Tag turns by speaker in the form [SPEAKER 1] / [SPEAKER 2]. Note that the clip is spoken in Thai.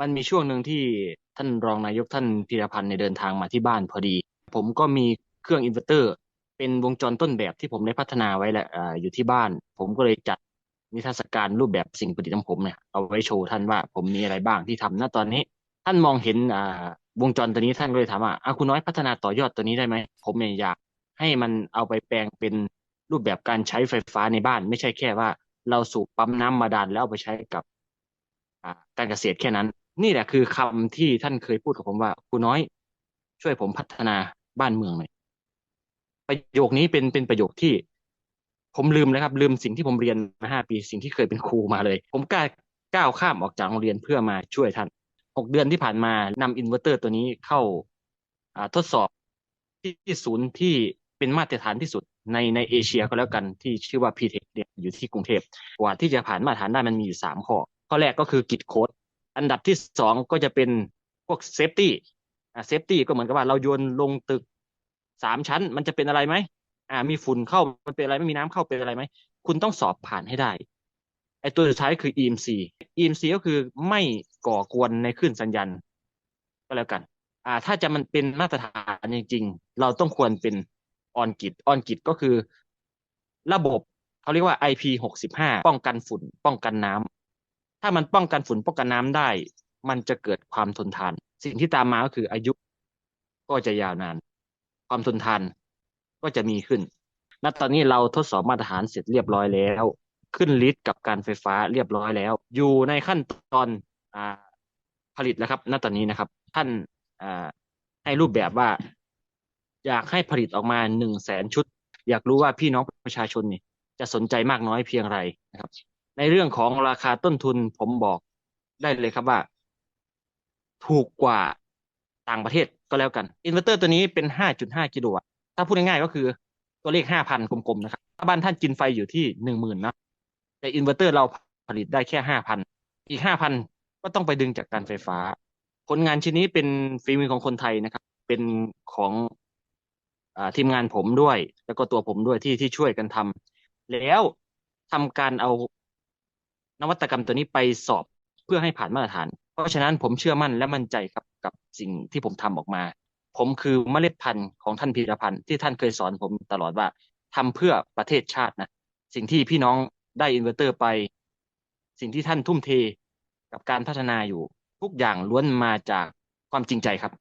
[SPEAKER 1] มันมีช่วงหนึ่งที่ท่านรองนายกท่านพีรพันธ์เนี่ยเดินทางมาที่บ้านพอดี ผมก็มีเครื่องอินเวอร์เตอร์ เป็นวงจรต้นแบบที่ผมได้พัฒนาไว้แหละอยู่ที่บ้าน ผมก็เลยจัดนิทรรศการรูปแบบสิ่งประดิษฐ์ของผมเนี่ยเอาไว้โชว์ท่านว่าผมมีอะไรบ้างที่ทำณตอนนี้ ท่านมองเห็นอ่าวงจรตัวนี้ท่านก็เลยถามว่าอะคุณน้อยพัฒนาต่อยอดตัวนี้ได้ไหมผมอยากให้มันเอาไปแปลงเป็นรูปแบบการใช้ไฟฟ้าในบ้าน ไม่ใช่แค่ว่า เราสูบปั๊มน้ำมาดันแล้วเอาไปใช้กับการเกษตรแค่นั้น นี่แหละคือคำที่ท่านเคยพูดกับผมว่าครูน้อย ช่วยผมพัฒนาบ้านเมืองหน่อยประโยคนี้เป็นเป็นประโยคที่ ผมลืมเลยครับ ลืมสิ่งที่ผมเรียนมาห้าปีสิ่งที่เคยเป็นครูมาเลย ผมกล้าก้าวข้ามออกจากโรงเรียนเพื่อมาช่วยท่านหกเดือนที่ผ่านมานำอินเวอร์เตอร์ตัวนี้เข้าทดสอบที่ศูนย์ที่เป็นมาตรฐานที่สุดในในเอเชียก็แล้วกันที่ชื่อว่า PTEC เนี่ยอยู่ที่กรุงเทพกว่าที่จะผ่านมาตรฐานได้มันมีอยู่สามข้อ ข้อแรกก็คือกิจโค้ด อันดับที่สองก็จะเป็นพวกเซฟตี้อ่าเซฟตี้ก็เหมือนกับว่าเราโยนลงตึกสามชั้น มันจะเป็นอะไรไหมอ่า มีฝุ่นเข้ามันเป็นอะไรไม่มีน้ำเข้าเป็นอะไรไหมคุณต้องสอบผ่านให้ได้ไอตัวสุดท้ายคือ EMC EMC ก็คือไม่ก่อกวนในคลื่นสัญญาณก็แล้วกัน อ่า ถ้าจะมันเป็นมาตรฐานจริง ๆ เราต้องควรเป็นออนกิตออนกิตก็คือ ระบบเขาเรียกว่า IP หกสิบห้าป้องกันฝุ่น ป้องกันน้ำ ถ้ามันป้องกันฝุ่นป้องกันน้ำได้ มันจะเกิดความทนทาน สิ่งที่ตามมาก็คืออายุก็จะยาวนาน ความทนทานก็จะมีขึ้น ณ ตอนนี้เราทดสอบมาตรฐานเสร็จเรียบร้อยแล้ว ขึ้นลิสต์กับการไฟฟ้าเรียบร้อยแล้ว อยู่ในขั้นตอนอผลิตแล้วครับ ณ ตอนนี้นะครับ ท่านาให้รูปแบบว่า อยากให้ผลิตออกมาหนึ่งแสนชุด อยากรู้ว่าพี่น้องประชาชนนี่จะสนใจมากน้อยเพียงไรนะครับ ในเรื่องของราคาต้นทุนผมบอกได้เลยครับว่า ถูกกว่าต่างประเทศก็แล้วกันอินเวอร์เตอร์ตัวนี้เป็น 5.5 กิโลวัตต์ถ้าพูดง่ายๆก็คือตัวเลข 5,000 กลมๆ นะครับ ถ้าบ้านท่านกินไฟอยู่ที่ 10,000 นะ แต่อินเวอร์เตอร์เราผลิตได้แค่ 5,000 อีก 5,000 ก็ต้องไปดึงจากการไฟฟ้า ผลงานชิ้นนี้เป็นฝีมือของคนไทยนะครับ เป็นของอทีมงานผมด้วย แล้วก็ตัวผมด้วยที่ที่ช่วยกันทำแล้วทำการเอา นวัตกรรมตัวนี้ไปสอบเพื่อให้ผ่านมาตรฐาน เพราะฉะนั้นผมเชื่อมั่นและมั่นใจครับกับสิ่งที่ผมทำออกมา ผมคือเมล็ดพันธุ์ของท่านพีรพันธ์ที่ท่านเคยสอนผมตลอดว่าทำเพื่อประเทศชาตินะสิ่งที่พี่น้องได้อินเวอร์เตอร์ไป สิ่งที่ท่านทุ่มเทกับการพัฒนาอยู่ ทุกอย่างล้วนมาจากความจริงใจครับ